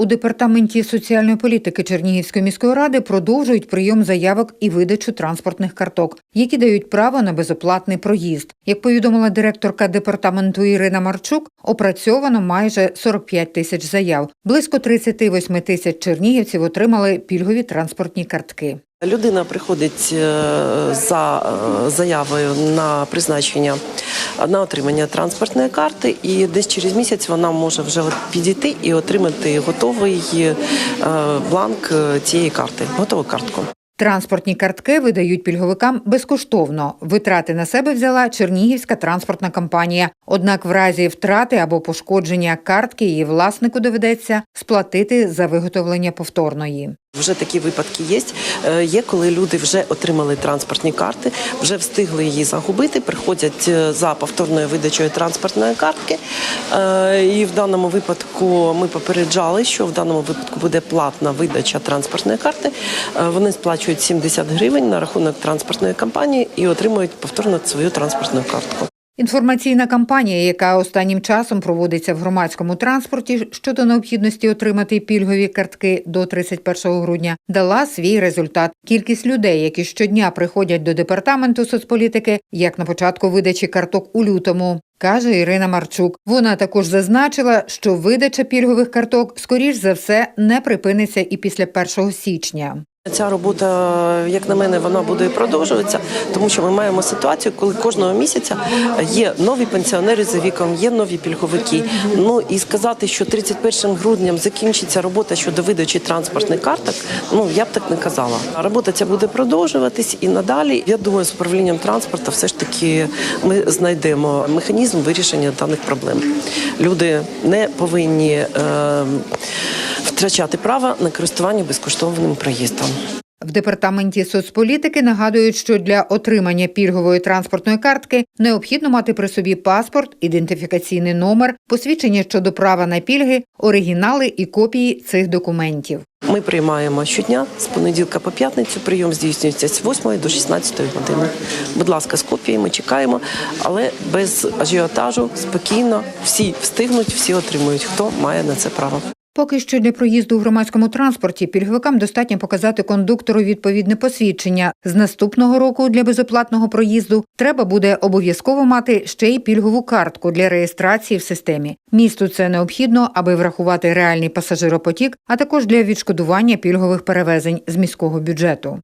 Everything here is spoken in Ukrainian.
У департаменті соціальної політики Чернігівської міської ради продовжують прийом заявок і видачу транспортних карток, які дають право на безоплатний проїзд. Як повідомила директорка департаменту Ірина Марчук, опрацьовано майже 45 тисяч заяв. Близько 38 тисяч чернігівців отримали пільгові транспортні картки. Людина приходить е, за е, заявою на призначення на отримання транспортної карти, і десь через місяць вона може вже підійти і отримати готовий е, бланк е, цієї карти, готову картку. Транспортні картки видають пільговикам безкоштовно. Витрати на себе взяла Чернігівська транспортна компанія. Однак, в разі втрати або пошкодження картки її власнику доведеться сплатити за виготовлення повторної. Вже такі випадки є. Е, Є, коли люди вже отримали транспортні карти, вже встигли її загубити, приходять е, за повторною видачею транспортної картки. Е, І в даному випадку ми попереджали, що в даному випадку буде платна видача транспортної карти. Вони сплачують 70 гривень на рахунок транспортної компанії і отримують повторно свою транспортну картку. Інформаційна кампанія, яка останнім часом проводиться в громадському транспорті щодо необхідності отримати пільгові картки до 31 грудня, дала свій результат. Кількість людей, які щодня приходять до департаменту соцполітики, як на початку видачі карток у лютому. Каже Ірина Марчук. Вона також зазначила, що видача пільгових карток, скоріш за все, не припиниться і після 1 січня. Ця робота, як на мене, вона буде продовжуватися, тому що ми маємо ситуацію, коли кожного місяця є нові пенсіонери за віком, є нові пільговики. Ну і сказати, що 31 грудням закінчиться робота щодо видачі транспортних карток. Ну я б так не казала. Робота ця буде продовжуватись і надалі. Я думаю, з управлінням транспорту все ж таки ми знайдемо механізм вирішення даних проблем. Люди не повинні. Е- Втрачати право на користування безкоштовним проїздом. В департаменті соцполітики нагадують, що для отримання пільгової транспортної картки необхідно мати при собі паспорт, ідентифікаційний номер, посвідчення щодо права на пільги, оригінали і копії цих документів. Ми приймаємо щодня з понеділка по п'ятницю. Прийом здійснюється з 8 до 16 години. Будь ласка, з копіями чекаємо, але без ажіотажу, спокійно. Всі встигнуть, всі отримують, хто має на це право. Поки що для проїзду у громадському транспорті пільговикам достатньо показати кондуктору відповідне посвідчення. З наступного року для безоплатного проїзду треба буде обов'язково мати ще й пільгову картку для реєстрації в системі. Місту це необхідно, аби врахувати реальний пасажиропотік, а також для відшкодування пільгових перевезень з міського бюджету.